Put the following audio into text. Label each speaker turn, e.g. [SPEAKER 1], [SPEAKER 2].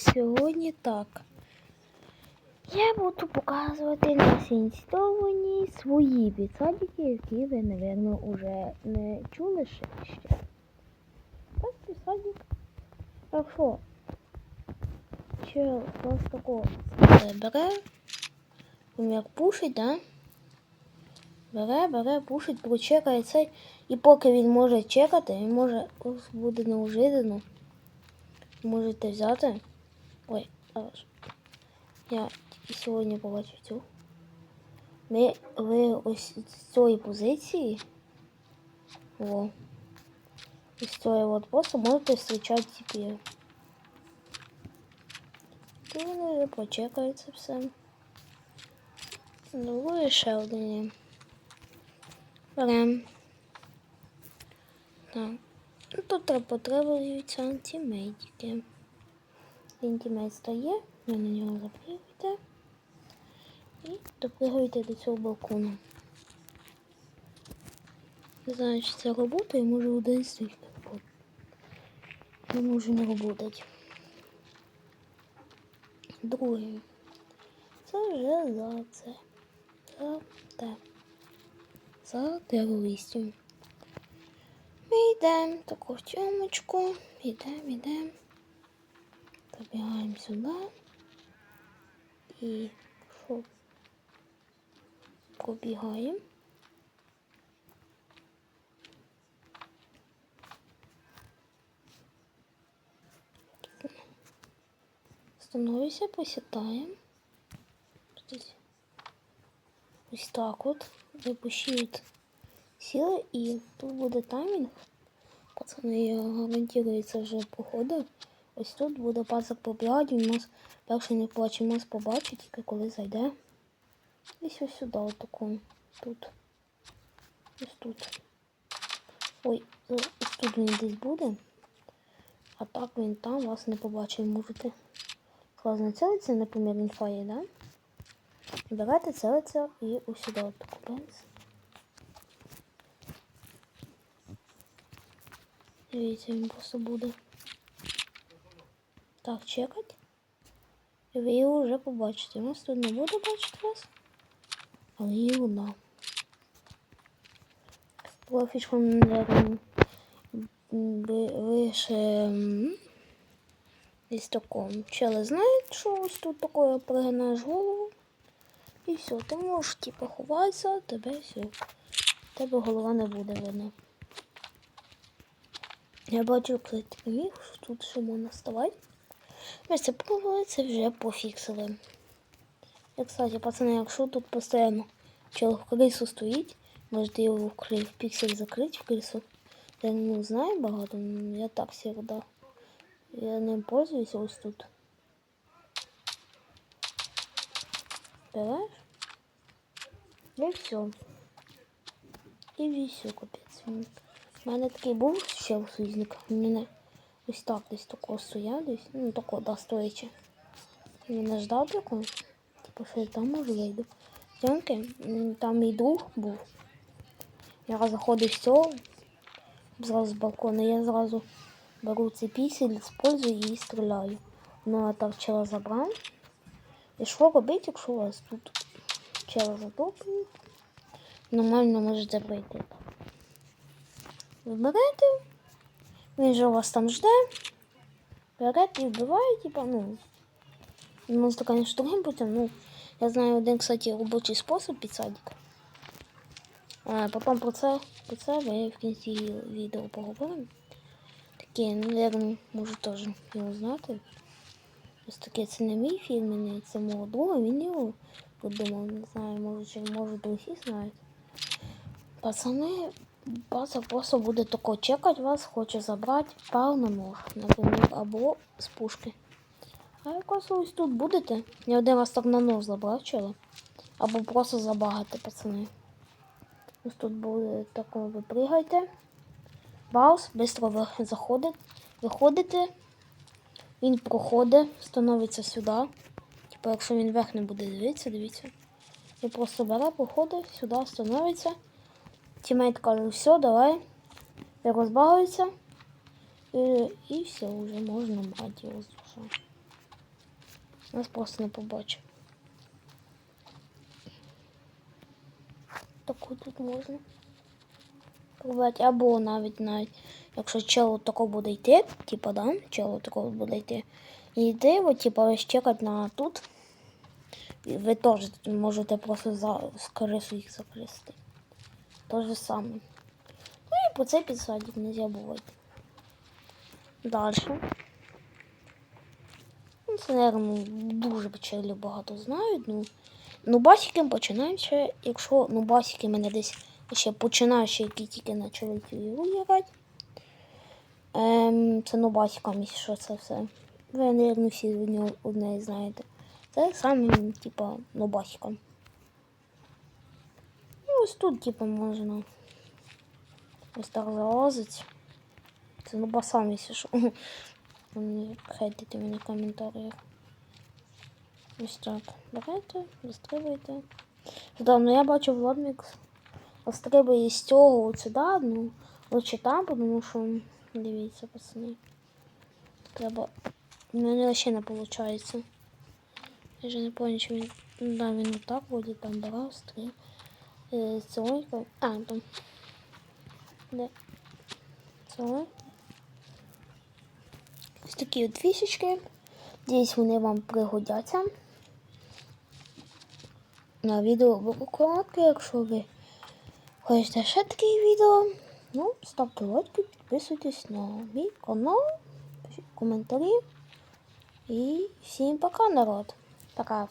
[SPEAKER 1] сьогодні так. Я буду показувати на сінстовані свої підсадики, які ви, напевно, вже не чули ще. Так, підсадик. Так що, чел просто такого бере, він як пушить, да? Бере, бере, пушить, прочекає цей. І поки він може чекати, він може ось буде неожиданно. Можете взяти. Ой. Я тільки сьогодні побачив цю. Ми ви ось з цієї позиції. О. Ось з цієї от просто можете зустрічати тепер. То вони вже почекають все. Ну, і ще один. Берем. Так. Ну, тут треба потребуються антимедики. Антимед стає, ви на нього запригуєте і допригуєте до цього балкону. Не знаю, чи це робота, може один стільки роботи. Не може не роботати. Другий. Це вже за це. За те. За терористів. Ми йдемо таку в тьомочку, йдемо, йдемо. І що? Пробігаємо. Становимося, посідаємо. Здесь. Ось так от. Випущують сіли і тут буде таймінг. Пацани, я гарантую, це вже походив. Ось тут буде пацак побігати, він нас перший не плаче, нас побачить, тільки коли зайде. Десь ось сюди, отаку. Тут. Ось тут. Ой, ось тут він десь буде. А так він там вас не побачить, можете. Класно целиться, наприклад, інфа є, да? Берете, целиться і ось сюди отаку бенз. Дивіться, він просто буде. Так, чекать. І ви його вже побачите. У нас тут не буде бачити вас. Але його да. Була фішка, наверное, ви ще м, десь такому. Чели знають, що ось тут таке пригинаєш голову. І все, ти можеш типу ховатися, тебе все. Тебе голова не буде видно. Я бачу, коли міг, що тут ще можна ставати. Ми це пробували, це вже пофіксили. І, кстати, пацани, якщо тут постійно в крису стоїть, можете його в в піксель закрити в крису. Я не знаю багато, но я так всегда. Я ним пользуюсь ось тут. Береш? І все. І все, капець. У мене такий був ще у союзник. Він мене ось так десь такого стояв, десь, ну такого, да, стоячи. Мене ждав такого. Типу, що я там можу вийду. Зйомки, там мій друг був. Я заходив з цього, зразу з балкона, я зразу беру цей пісель, использую і стріляю. Ну, а так вчора забрав. І що робити, якщо у вас тут вчора затоплюють? Нормально можете пройти. Виберете, він же вас там жде. Берете і вбиваєте, типа, ну. Можете, конечно, другим путем, ну. Я знаю один, кстати, робочий спосіб під. А потім про це, про це ви в кінці відео поговоримо. Таке, наверное, може теж його знати. Ось таке, це не мій фірменний, це мого друга, він його придумав. Не знаю, може, чи може другі знають. Пацани, база просто буде тако чекати вас, хоче забрати певно може, наприклад, або з пушки. А якось ось тут будете, я один раз так на нож забрачила. Або просто забагати, пацани. Ось тут буде тако, ви пригаєте. Баус, швидко ви заходите, виходите. Він проходить, становиться сюди. Типу, якщо він вверх не буде дивитися, дивіться. Він просто бере, проходить, сюди становиться. Тімейт каже, все, давай. І розбагується. І, і все, вже можна брати його душа. Нас просто не побачив. Таку тут можна. Пробувати. Або навіть навіть, якщо чело тако буде йти, типа, да, чело тако буде йти. І йти, от, типа, чекати на тут. І ви теж можете просто за з їх закрести. То же саме. Ну і по цей підсадик не забувайте. Ну, це, наверное, дуже печалі багато знають. Ну, ну басіки починаємо ще, якщо ну, басіки мене десь ще починаючи, які тільки почали цю ігру грати. Ем, це ну басікам, що це все. Ви, наверное, всі одне, знаєте. Це саме, типа, ну басікам. І ось тут, типа, можна ось так залазити. Це ну басам, якщо що. Не хейтите мене в коментарях. Ось так. Берете, застрибуйте. Да, ну я бачу Владмікс. Застрибує з цього от сюди, ну, лучше там, тому що, дивіться, пацани. Треба. У мене ще не виходить. Я вже не пам'ятаю, чи він. Ну, да, він отак вроді там брав, стрів. Е, Цілонько. А, там. Де? Цілонько. Ось такі от фішечки. Надіюсь, вони вам пригодяться. На відео викладки, якщо ви хочете ще таке відео, ну, ставте лайки, підписуйтесь на мій канал, пишіть коментарі. І всім пока, народ. Пока.